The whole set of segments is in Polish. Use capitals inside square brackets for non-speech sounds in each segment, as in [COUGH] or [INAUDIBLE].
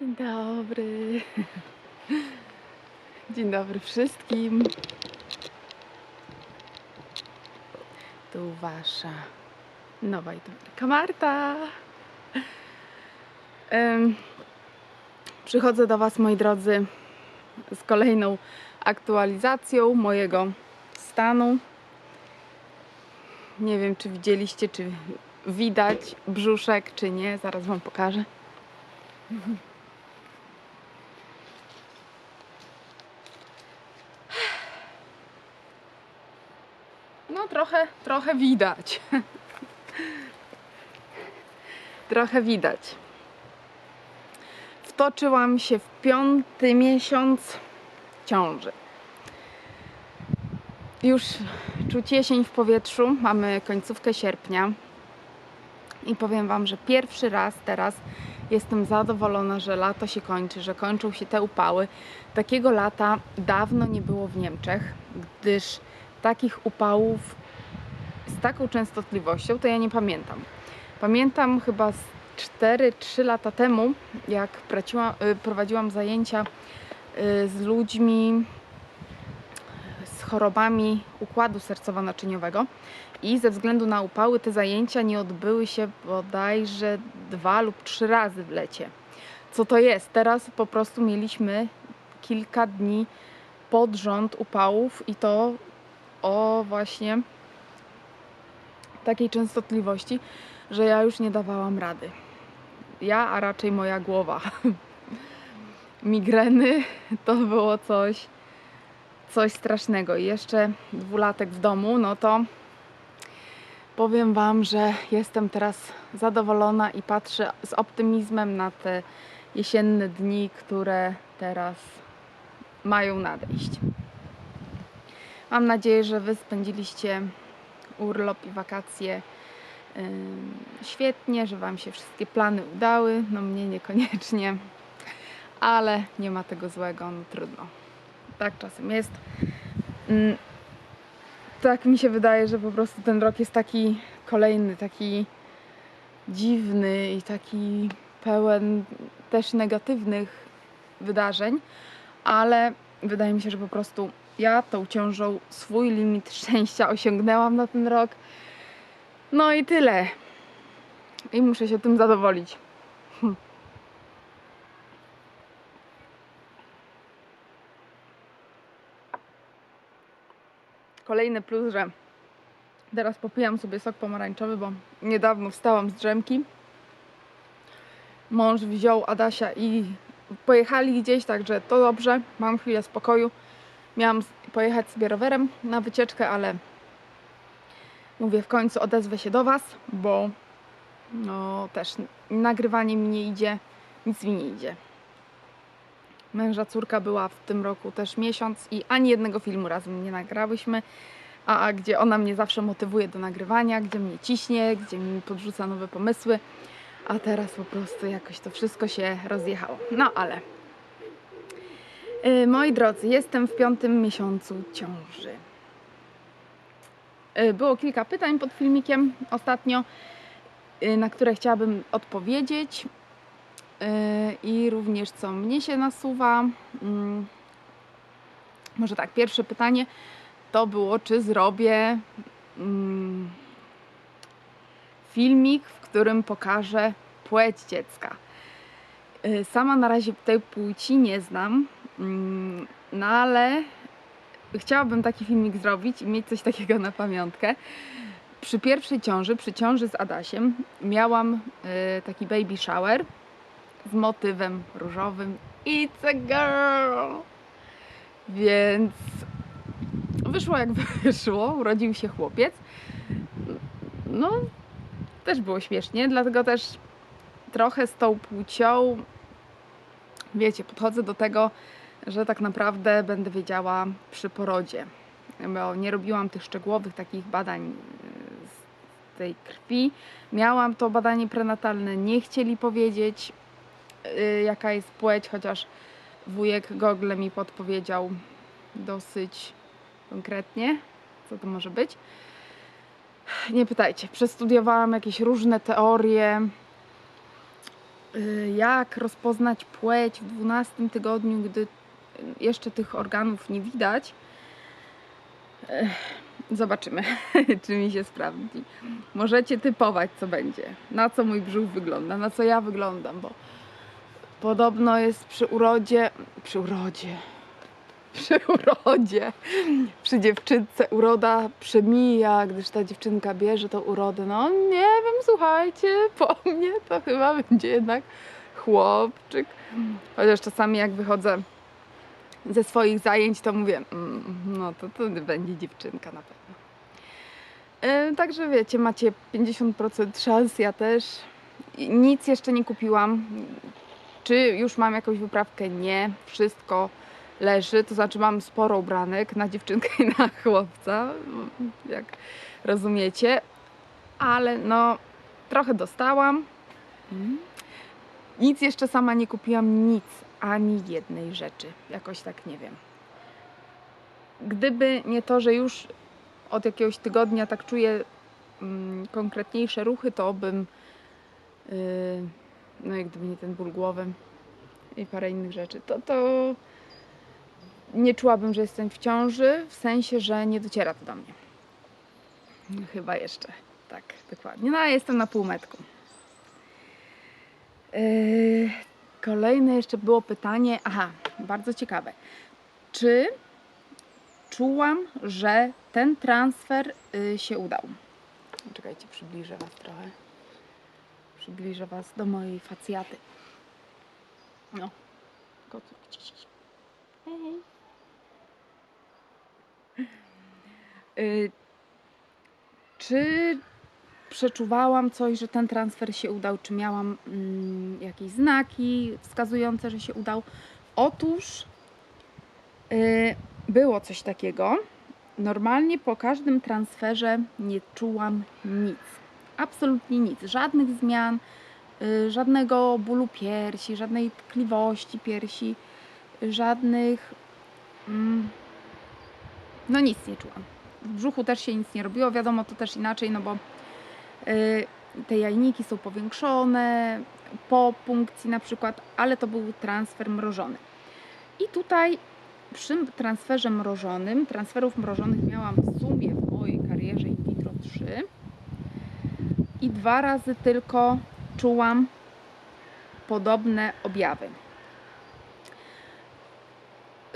Dzień dobry. [LAUGHS] Dzień dobry wszystkim. Tu wasza nowa youtuberka Marta. Em, Przychodzę do was, moi drodzy, z kolejną aktualizacją mojego stanu. Nie wiem, czy widzieliście, czy widać brzuszek, czy nie. Zaraz wam pokażę. [LAUGHS] No trochę, trochę widać. trochę widać. Wtoczyłam się w piąty miesiąc ciąży. Już czuć jesień w powietrzu. Mamy końcówkę sierpnia. I powiem Wam, że pierwszy raz teraz jestem zadowolona, że lato się kończy, że kończą się te upały. Takiego lata dawno nie było w Niemczech, gdyż takich upałów z taką częstotliwością to ja nie pamiętam. Pamiętam chyba z 4-3 lata temu, jak praciła, y, prowadziłam zajęcia y, z ludźmi z chorobami układu sercowo-naczyniowego i ze względu na upały te zajęcia nie odbyły się bodajże dwa lub trzy razy w lecie. Co to jest? Teraz po prostu mieliśmy kilka dni pod rząd upałów i to o właśnie takiej częstotliwości, że ja już nie dawałam rady. Ja, a raczej moja głowa. [LAUGHS] Migreny to było coś, coś strasznego. I jeszcze dwulatek w domu, no to powiem Wam, że jestem teraz zadowolona i patrzę z optymizmem na te jesienne dni, które teraz mają nadejść. Mam nadzieję, że Wy spędziliście urlop i wakacje świetnie, że Wam się wszystkie plany udały. No mnie niekoniecznie, ale nie ma tego złego, no trudno. Tak czasem jest. Ym, tak mi się wydaje, że po prostu ten rok jest taki kolejny, taki dziwny i taki pełen też negatywnych wydarzeń, ale wydaje mi się, że po prostu ja tą ciążą swój limit [LAUGHS] szczęścia osiągnęłam na ten rok. No i tyle. I muszę się tym zadowolić. [LAUGHS] Kolejny plus, że teraz popijam sobie sok pomarańczowy, bo niedawno wstałam z drzemki. Mąż wziął Adasia i pojechali gdzieś, także to dobrze. Mam chwilę spokoju. Miałam pojechać sobie rowerem na wycieczkę, ale mówię, w końcu odezwę się do Was, bo no też nagrywanie mi nie idzie, nic mi nie idzie. Męża córka była w tym roku też miesiąc i ani jednego filmu razem nie nagrałyśmy, a, a gdzie ona mnie zawsze motywuje do nagrywania, gdzie mnie ciśnie, gdzie mi podrzuca nowe pomysły, a teraz po prostu jakoś to wszystko się rozjechało. No ale Y, Moi drodzy, jestem w piątym miesiącu ciąży. Y, Było kilka pytań pod filmikiem ostatnio, y, na które chciałabym odpowiedzieć. I również co mnie się nasuwa. Mm, Może tak, pierwsze pytanie to było, czy zrobię mm, filmik, w którym pokażę płeć dziecka. Sama na razie tej płci nie znam, No ale chciałabym taki filmik zrobić i mieć coś takiego na pamiątkę. Przy pierwszej ciąży, przy ciąży z Adasiem, miałam y, taki baby shower z motywem różowym It's a girl! Więc wyszło jak [LAUGHS] wyszło, urodził się chłopiec. No, też było śmiesznie, dlatego też trochę z tą płcią, wiecie, podchodzę do tego że tak naprawdę będę wiedziała przy porodzie. Bo nie robiłam tych szczegółowych takich badań yy, z tej krwi. Miałam to badanie prenatalne, nie chcieli powiedzieć yy, jaka jest płeć, chociaż wujek Google mi podpowiedział dosyć konkretnie, co to może być. Nie pytajcie, przestudiowałam jakieś różne teorie, y, jak rozpoznać płeć w 12 tygodniu, gdy jeszcze tych organów nie widać. Zobaczymy, [LAUGHS] czy mi się sprawdzi. Możecie typować, co będzie, na co mój brzuch wygląda, na co ja wyglądam, bo podobno jest przy urodzie, przy urodzie, [LAUGHS] przy urodzie, przy dziewczynce uroda przemija, gdyż ta dziewczynka bierze tą urodę. No nie wiem, słuchajcie, po mnie to chyba będzie jednak chłopczyk. Chociaż czasami jak wychodzę ze swoich zajęć, to mówię, mm, no to, to będzie dziewczynka na pewno. E, Także wiecie, macie 50% szans, ja też. Nic jeszcze nie kupiłam. Czy już mam jakąś wyprawkę? Nie. Wszystko leży, to znaczy mam sporo ubranek na dziewczynkę i na chłopca, jak rozumiecie. Ale no, trochę dostałam. Mm. Nic jeszcze sama nie kupiłam, nic, ani jednej rzeczy. Jakoś tak nie wiem. Gdyby nie to, że już od jakiegoś tygodnia tak czuję mm, konkretniejsze ruchy, to bym. Yy, no jak gdyby nie ten ból głowy i parę innych rzeczy, to, to nie czułabym, że jestem w ciąży, w sensie, że nie dociera to do mnie. Chyba jeszcze. Tak, dokładnie. No, a jestem na półmetku. Yy, kolejne jeszcze było pytanie. Aha, bardzo ciekawe. Czy czułam, że ten transfer y, się udał? Czekajcie, przybliżę Was trochę. Przybliżę Was do mojej facjaty. No, kocu. Hej. Y, czy przeczuwałam coś, że ten transfer się udał? Czy miałam mm, jakieś znaki wskazujące, że się udał? Otóż y, było coś takiego. Normalnie po każdym transferze nie czułam nic. Absolutnie nic. Żadnych zmian, y, żadnego bólu piersi, żadnej tkliwości piersi, żadnych. Mm, no nic nie czułam. W brzuchu też się nic nie robiło. Wiadomo, to też inaczej, no bo te jajniki są powiększone po punkcji na przykład, ale to był transfer mrożony. I tutaj przy transferze mrożonym, transferów mrożonych miałam w sumie w mojej karierze in vitro 3 i dwa razy tylko czułam podobne objawy.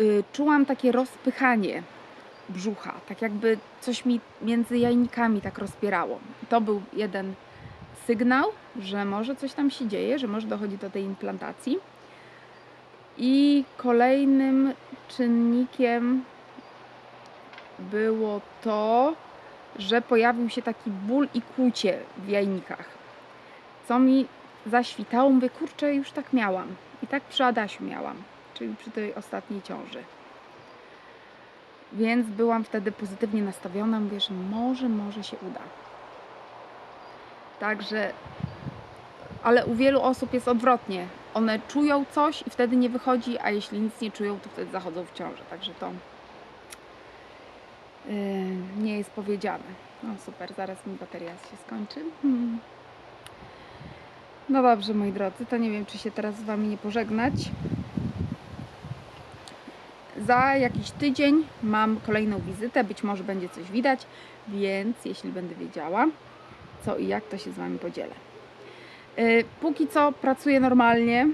Y, Czułam takie rozpychanie brzucha, tak jakby coś mi między jajnikami tak rozpierało. To był jeden sygnał, że może coś tam się dzieje, że może dochodzi do tej implantacji. I kolejnym czynnikiem było to, że pojawił się taki ból i kłucie w jajnikach. Co mi zaświtało, mówię, kurczę, już tak miałam. I tak przy Adasiu miałam, czyli przy tej ostatniej ciąży. Więc byłam wtedy pozytywnie nastawiona, mówię, że może, może się uda. Także, ale u wielu osób jest odwrotnie. One czują coś i wtedy nie wychodzi, a jeśli nic nie czują, to wtedy zachodzą w ciążę. Także to yy, nie jest powiedziane. No super, zaraz mi bateria się skończy. Hmm. No dobrze, moi drodzy, to nie wiem, czy się teraz z Wami nie pożegnać. Za jakiś tydzień mam kolejną wizytę, być może będzie coś widać, więc jeśli będę wiedziała, co i jak, to się z Wami podzielę. Yy, Póki co pracuję normalnie.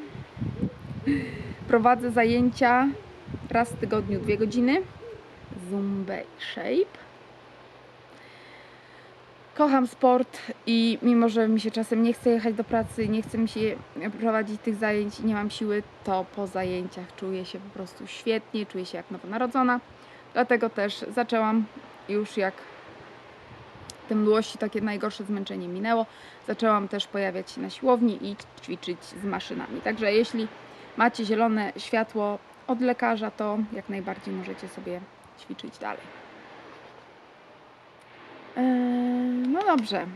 Prowadzę zajęcia raz w tygodniu, dwie godziny. Zumba i Shape. Kocham sport i mimo, że mi się czasem nie chce jechać do pracy, nie chce mi się prowadzić tych zajęć i nie mam siły, to po zajęciach czuję się po prostu świetnie, czuję się jak nowonarodzona. Dlatego też zaczęłam już jak te mdłości, takie najgorsze zmęczenie minęło, zaczęłam też pojawiać się na siłowni i ćwiczyć z maszynami. Także jeśli macie zielone światło od lekarza, to jak najbardziej możecie sobie ćwiczyć dalej. Eee, No dobrze.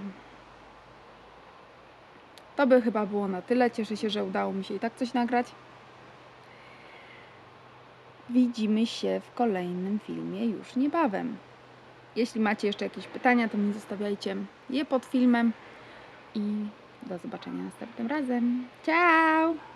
To by chyba było na tyle. Cieszę się, że udało mi się i tak coś nagrać. Widzimy się w kolejnym filmie już niebawem. Jeśli macie jeszcze jakieś pytania, to mi zostawiajcie je pod filmem i do do zobaczenia następnym razem. Ciao!